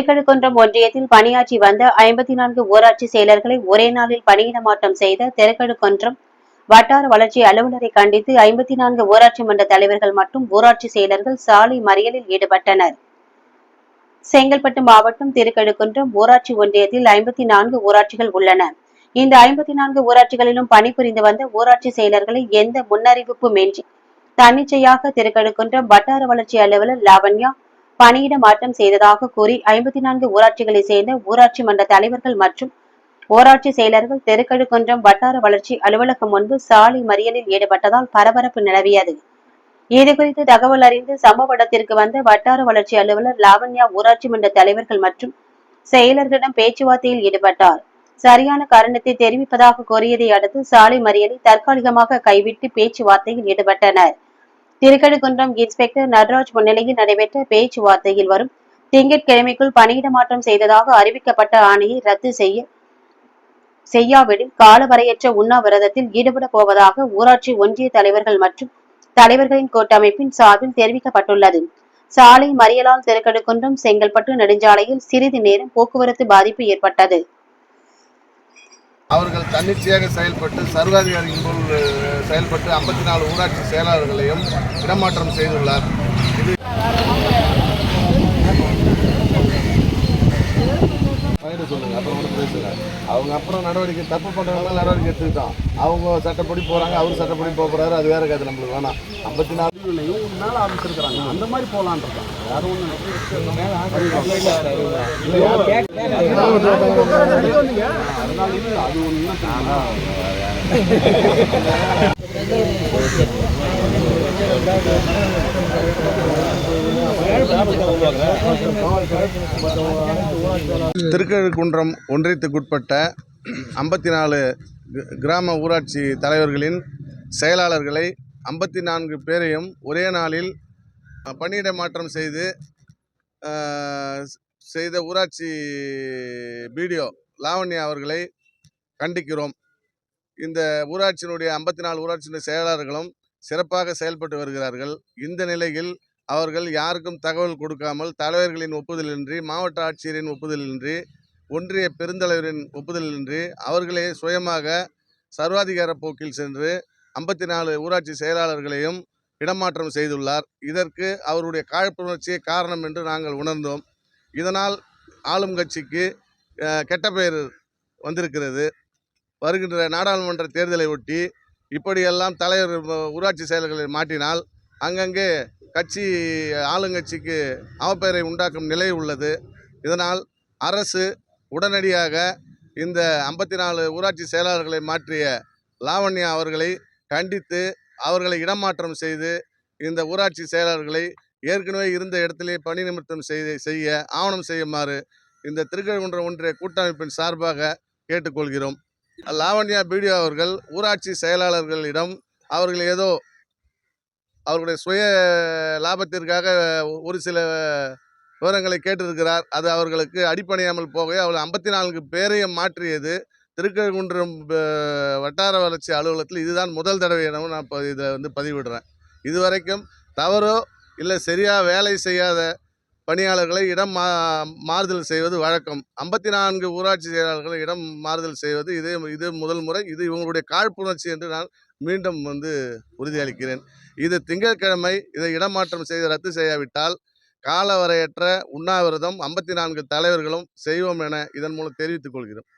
திருக்கழுக்குன்றம் ஒன்றியத்தில் பணியாற்றி வந்த ஐம்பத்தி நான்கு ஊராட்சி செயலர்களை ஒரே நாளில் பணியிட மாற்றம் செய்த திருக்கழுக்குன்றம் வட்டார வளர்ச்சி அலுவலரை கண்டித்து ஐம்பத்தி நான்கு ஊராட்சி மன்ற தலைவர்கள் மற்றும் ஊராட்சி செயலர்கள் சாலை மறியலில் ஈடுபட்டனர். செங்கல்பட்டு மாவட்டம் திருக்கழுக்குன்றம் ஊராட்சி ஒன்றியத்தில் ஐம்பத்தி நான்கு ஊராட்சிகள் உள்ளன. இந்த ஐம்பத்தி நான்கு ஊராட்சிகளிலும் பணிபுரிந்து வந்த ஊராட்சி செயலர்களை எந்த முன்னறிவிப்புமின்றி தன்னிச்சையாக திருக்கழுக்குன்றம் வட்டார வளர்ச்சி அலுவலர் லாவண்யா பணியிட மாற்றம் செய்ததாக கூறி ஐம்பத்தி நான்கு ஊராட்சிகளை சேர்ந்த ஊராட்சி மன்ற தலைவர்கள் மற்றும் ஊராட்சி செயலர்கள் தெருக்கழுக்குன்றம் வட்டார வளர்ச்சி அலுவலகம் முன்பு சாலை மறியலில் ஈடுபட்டதால் பரபரப்பு நிலவியது. இதுகுறித்து தகவல் அறிந்து சம்பவ இடத்திற்கு வந்த வட்டார வளர்ச்சி அலுவலர் லாவண்யா ஊராட்சி மன்ற தலைவர்கள் மற்றும் செயலர்களிடம் பேச்சுவார்த்தையில் ஈடுபட்டார். சரியான காரணத்தை தெரிவிப்பதாக கோரியதை அடுத்து சாலை மறியலை தற்காலிகமாக கைவிட்டு பேச்சுவார்த்தையில் ஈடுபட்டனர். திருக்கடுகுன்றம் இன்ஸ்பெக்டர் நடராஜ் முன்னிலையில் நடைபெற்ற பேச்சுவார்த்தையில் வரும். திங்கட்கிழமைக்குள் பணியிட மாற்றம் செய்ததாக அறிவிக்கப்பட்ட ஆணையை ரத்து செய்ய செய்யாவிடில் காலவரையற்ற உண்ணாவிரதத்தில் ஈடுபட போவதாக ஊராட்சி ஒன்றிய தலைவர்கள் மற்றும் தலைவர்களின் கூட்டமைப்பின் சார்பில் தெரிவிக்கப்பட்டுள்ளது. சாலை மறியலால் திருக்கடுகுன்றம் செங்கல்பட்டு நெடுஞ்சாலையில் சிறிது நேரம் போக்குவரத்து பாதிப்பு ஏற்பட்டது. அவர்கள் தன்னிச்சையாக செயல்பட்டு சர்வாதிகாரியின் போல் செயல்பட்டு ஐம்பத்தி நாலு ஊராட்சி செயலாளர்களையும் இடமாற்றம் செய்துள்ளார். இது சொல்லுங்க அப்புறம் பேசுங்க. அவங்க அப்புறம் நடவடிக்கை தப்பு பண்ணுறவங்க நடவடிக்கை எடுத்துக்கிட்டோம் அவங்க சட்டப்படி போகிறாங்க அவர் சட்டப்படி போக போகிறாரு அது வேற கதை நம்மளுக்கு வேணாம். ஐம்பத்தி நாலு இவங்க மேல இருக்கிறாங்க அந்த மாதிரி போகலான் திருக்கழுக்குன்றம் ஒன்றியத்துக்குட்பட்ட ஐம்பத்தி நாலு கிராம ஊராட்சி தலைவர்களின் செயலாளர்களை ஐம்பத்தி நான்கு பேரையும் ஒரே நாளில் பணியிட மாற்றம் செய்து செய்த ஊராட்சி பிடிஓ லாவண்யா அவர்களை கண்டிக்கிறோம். இந்த ஊராட்சியினுடைய ஐம்பத்தி நாலு ஊராட்சியினுடைய செயலாளர்களும் சிறப்பாக செயல்பட்டு வருகிறார்கள். இந்த நிலையில் அவர்கள் யாருக்கும் தகவல் கொடுக்காமல் தலைவர்களின் ஒப்புதலின்றி மாவட்ட ஆட்சியரின் ஒப்புதலின்றி ஒன்றிய பெருந்தலைவரின் ஒப்புதலின்றி அவர்களே சுயமாக சர்வாதிகார போக்கில் சென்று ஐம்பத்தி நாலு ஊராட்சி செயலாளர்களையும் இடமாற்றம் செய்துள்ளார். இதற்கு அவருடைய காழ்ப்புணர்ச்சியே காரணம் என்று நாங்கள் உணர்ந்தோம். இதனால் ஆளும் கட்சிக்கு கெட்ட பெயர் வந்திருக்கிறது. வருகின்ற நாடாளுமன்ற தேர்தலை ஒட்டி இப்படியெல்லாம் தலைவர் ஊராட்சி செயலர்களை மாட்டினால் அங்கங்கே கட்சி ஆளுங்கட்சிக்கு அவப்பெயரை உண்டாக்கும் நிலை உள்ளது. இதனால் அரசு உடனடியாக இந்த ஐம்பத்தி நாலு ஊராட்சி செயலாளர்களை மாற்றிய லாவண்யா அவர்களை கண்டித்து அவர்களை இடமாற்றம் செய்து இந்த ஊராட்சி செயலாளர்களை ஏற்கனவே இருந்த இடத்திலே பணி நிமித்தம் செய்து செய்ய ஆவணம் செய்யுமாறு இந்த திருக்கழுகுன்றம் ஒன்றிய கூட்டமைப்பின் சார்பாக கேட்டுக்கொள்கிறோம். லாவண்யா பிடிஓ அவர்கள் ஊராட்சி செயலாளர்களிடம் அவர்கள் ஏதோ அவர்களுடைய சுய லாபத்திற்காக ஒரு சில விவரங்களை கேட்டிருக்கிறார். அது அவர்களுக்கு அடிப்படையாமல் போகவே அவர்கள் ஐம்பத்தி நான்கு பேரையும் மாற்றியது. திருக்கழுகுன்றம் வட்டார வளர்ச்சி அலுவலகத்தில் இதுதான் முதல் தடவை எனவும் நான் இப்போ இதை வந்து பதிவிடுறேன். இதுவரைக்கும் தவறோ இல்லை சரியாக வேலை செய்யாத பணியாளர்களை இடம் மா மாறுதல் செய்வது வழக்கம். ஐம்பத்தி நான்கு ஊராட்சி செயலாளர்களை இடம் மாறுதல் செய்வது இதே இது முதல் முறை. இது இவங்களுடைய காழ்ப்புணர்ச்சி என்று நான் மீண்டும் வந்து உறுதியளிக்கிறேன். இது திங்கட்கிழமை இதை இடமாற்றம் செய்து ரத்து செய்யாவிட்டால் காலவரையற்ற உண்ணாவிரதம் ஐம்பத்தி நான்கு தலைவர்களும் செய்வோம் என இதன் மூலம் தெரிவித்துக் கொள்கிறோம்.